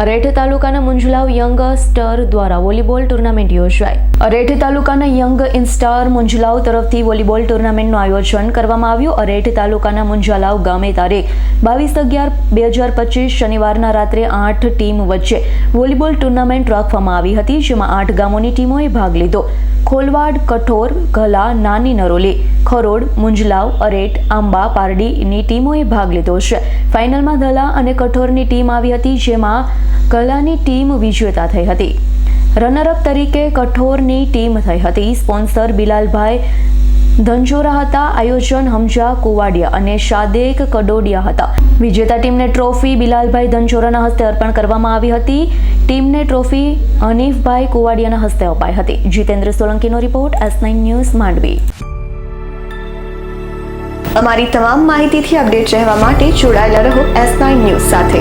અરેઠ તાલુકાના મુંજલાવ યંગ સ્ટર દ્વારા volleyball tournament યોજાઈ અરેઠ તાલુકાના યંગ ઇન્સ્ટાર મુંજલાવ તરફથી વોલીબોલ ટુર્નામેન્ટનું આયોજન કરવામાં આવ્યું. અરેઠ તાલુકાના મુંજાલાવ ગામે તારીખ બાવીસ અગિયાર બે હજાર પચીસ શનિવારના રાત્રે આઠ ટીમ વચ્ચે વોલીબોલ ટુર્નામેન્ટ રાખવામાં આવી હતી, જેમાં આઠ ગામોની ટીમોએ ભાગ લીધો. ખોલવાડ, કઠોર ગલા નાની નરોલી, ખરોડ, મુંજલાવ અરેટ આંબા પારડીની ટીમોએ ભાગ લીધો છે. ફાઇનલમાં ધલા અને કઠોરની ટીમ આવી હતી, જેમાં ગલાની ટીમ વિજેતા થઈ હતી. રનરઅપ તરીકે કઠોરની ટીમ થઈ હતી. સ્પોન્સર બિલાલભાઈ ધનજોરા હતા. આયોજન હમજા કુવાડિયા અને શાદેક કડોડિયા હતા. વિજેતા ટીમને ટ્રોફી બિલાલભાઈ ધનજોરાના હસ્તે અર્પણ કરવામાં આવી હતી. ટીમને ટ્રોફી હનીફભાઈ કુવાડિયાના હસ્તે અપાઈ હતી. Jitendra સોલંકીનો report, S nine news, Mandvi. અમારી તમામ માહિતીથી અપડેટ રહેવા માટે જોડાયેલા રહો એસ નાઇન ન્યૂઝ સાથે.